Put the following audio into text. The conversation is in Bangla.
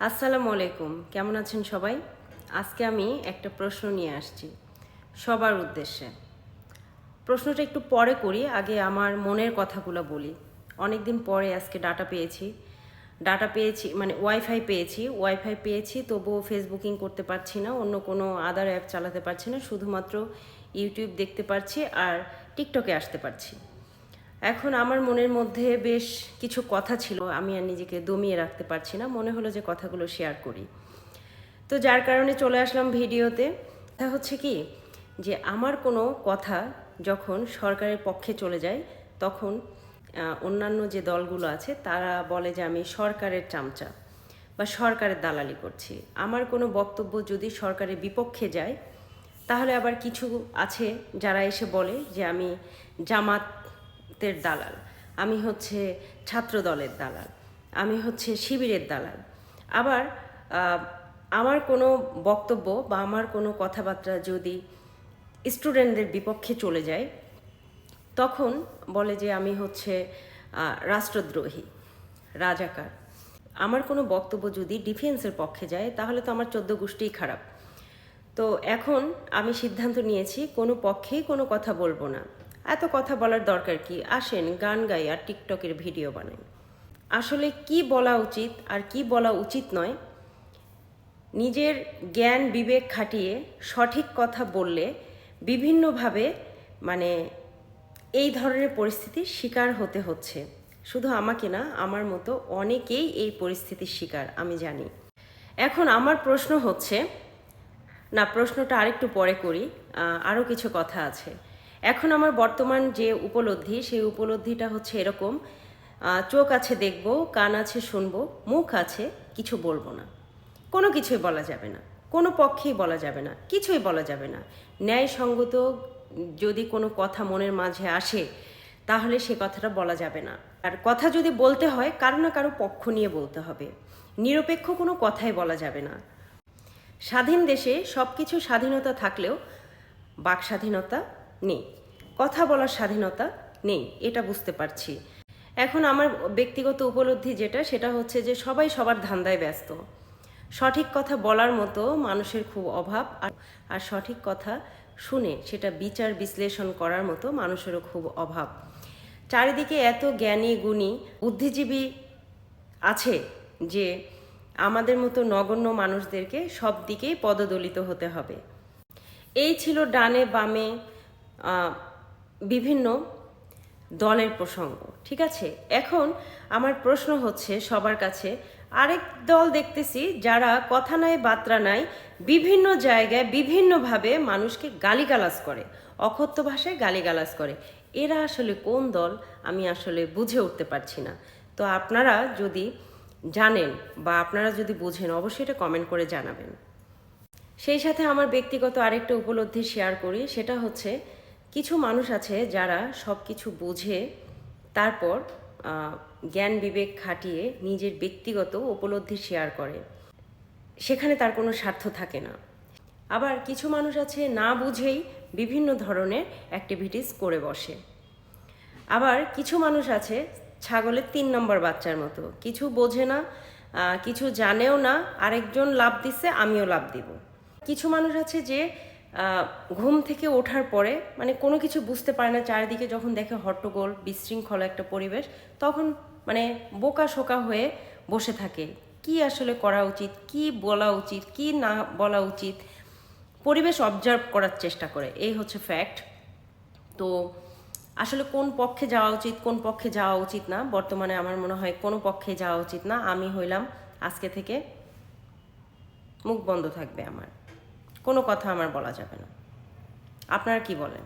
আসসালামু আলাইকুম। কেমন আছেন সবাই? আজকে আমি একটা প্রশ্ন নিয়ে আসছি সবার উদ্দেশ্যে। প্রশ্নটা একটু পরে করি, আগে আমার মনের কথাগুলো বলি। অনেক দিন পরে আজকে ডাটা পেয়েছি। ডাটা পেয়েছি মানে ওয়াইফাই পেয়েছি। ওয়াইফাই পেয়েছি, তবুও ফেসবুকিং করতে পারছি না, অন্য কোনো আদার অ্যাপ চালাতে পারছি না, শুধুমাত্র ইউটিউব দেখতে পারছি আর টিকটকে আসতে পারছি। এখন আমার মনের মধ্যে বেশ কিছু কথা ছিল, আমি আর নিজেকে দমিয়ে রাখতে পারছি না। মনে হলো যে কথাগুলো শেয়ার করি। তো যার কারণে চলে আসলাম ভিডিওতে। তা হচ্ছে কি, যে আমার কোনো কথা যখন সরকারের পক্ষে চলে যায়, তখন অন্যান্য যে দলগুলো আছে, তারা বলে যে আমি সরকারের চামচা বা সরকারের দালালি করছি। আমার কোনো বক্তব্য যদি সরকারের বিপক্ষে যায়, তাহলে আবার কিছু আছে যারা এসে বলে যে আমি জামাতের দালাল। আমি হচ্ছে ছাত্র দলের দালাল। আমি হচ্ছে শিবিরের দালাল। আবার আমার কোনো বক্তব্য বা আমার কোনো কথাবার্তা যদি স্টুডেন্টদের বিপক্ষে চলে যায়, তখন বলে যে আমি হচ্ছে রাষ্ট্রদ্রোহী, রাজাকার। আমার কোনো বক্তব্য যদি ডিফেন্সের পক্ষে যায়, তাহলে তো আমার চোদ্দ গোষ্ঠীই খারাপ। তো এখন আমি সিদ্ধান্ত নিয়েছি, কোনো পক্ষেই কোনো কথা বলব না। এত কথা বলার দরকার কি? আসেন গান গাই আর টিকটকের ভিডিও বানাই। আসলে কি বলা উচিত আর কি বলা উচিত নয়। নিজের জ্ঞান বিবেক খাটিয়ে সঠিক কথা বললে বিভিন্নভাবে মানে এই ধরনের পরিস্থিতির শিকার হতে হচ্ছে। শুধু আমাকে না, আমার মতো অনেকেই এই পরিস্থিতির শিকার, আমি জানি। এখন আমার প্রশ্ন হচ্ছে, না, প্রশ্নটা আরেকটু পরে করি আরও কিছু কথা আছে। এখন আমার বর্তমান যে উপলব্ধি, সেই উপলব্ধিটা হচ্ছে এরকম। চোখ আছে দেখব, কান আছে শুনব, মুখ আছে কিছু বলব না। কোনো কিছুই বলা যাবে না। কোনো পক্ষেই বলা যাবে না। কিছুই বলা যাবে না। ন্যায়সঙ্গত যদি কোনো কথা মনের মাঝে আসে, তাহলে সে কথাটা বলা যাবে না। আর কথা যদি বলতে হয়, কারও না কারও পক্ষ নিয়ে বলতে হবে। নিরপেক্ষ কোনো কথাই বলা যাবে না। স্বাধীন দেশে সব কিছু স্বাধীনতা থাকলেও বাক স্বাধীনতা নেই। কথা বলার স্বাধীনতা নেই, এটা বুঝতে পারছি। এখন আমার ব্যক্তিগত উপলব্ধি যেটা, সেটা হচ্ছে যে সবাই সবার ধান্দায় ব্যস্ত। সঠিক কথা বলার মতো মানুষের খুব অভাব, আর আর সঠিক কথা শুনে সেটা বিচার বিশ্লেষণ করার মতো মানুষেরও খুব অভাব। চারিদিকে এত জ্ঞানী, গুণী, বুদ্ধিজীবী আছে যে আমাদের মতো নগণ্য মানুষদেরকে সব দিকেই পদদলিত হতে হবে। এই ছিল ডানে বামে বিভিন্ন দলের প্রসঙ্গ, ঠিক আছে? এখন আমার প্রশ্ন হচ্ছে সবার কাছে, আরেক দল দেখতেছি যারা কথা নাই, বার্তা নাই, বিভিন্ন জায়গায় বিভিন্নভাবে মানুষকে গালিগালাজ করে, অকথ্য ভাষায় গালিগালাজ করে। এরা আসলে কোন দল? আমি আসলে বুঝে উঠতে পারছি না। তো আপনারা যদি জানেন বা আপনারা যদি বুঝেন, অবশ্যই এটা কমেন্ট করে জানাবেন। সেই সাথে আমার ব্যক্তিগত আরেকটা উপলব্ধি শেয়ার করি, সেটা হচ্ছে কিছু মানুষ আছে যারা সব কিছু বুঝে, তারপর জ্ঞান বিবেক খাটিয়ে নিজের ব্যক্তিগত উপলব্ধি শেয়ার করে। সেখানে তার কোনো স্বার্থ থাকে না। আবার কিছু মানুষ আছে না বুঝেই বিভিন্ন ধরনের অ্যাক্টিভিটিস করে বসে। আবার কিছু মানুষ আছে ছাগলের তিন নম্বর বাচ্চার মতো। কিছু বোঝে না কিছু জানেও না, আরেকজন লাভ দিচ্ছে আমিও লাভ দিব। কিছু মানুষ আছে যে ঘুম থেকে ওঠার পরে মানে কোনো কিছু বুঝতে পারে না, চারিদিকে যখন দেখে হট্টগোল, বিশৃঙ্খলা একটা পরিবেশ, তখন মানে বোকা শোকা হয়ে বসে থাকে। কি আসলে করা উচিত? কি বলা উচিত? কি না বলা উচিত? পরিবেশ অবজার্ভ করার চেষ্টা করে, এই হচ্ছে ফ্যাক্ট তো আসলে কোন পক্ষে যাওয়া উচিত, কোন পক্ষে যাওয়া উচিত না, বর্তমানে আমার মনে হয় কোনো পক্ষে যাওয়া উচিত না। আমি হইলাম আজকে থেকে, মুখ বন্ধ থাকবে আমার। কোনো কথা আমার বলা যাবে না। আপনারা কি বলেন?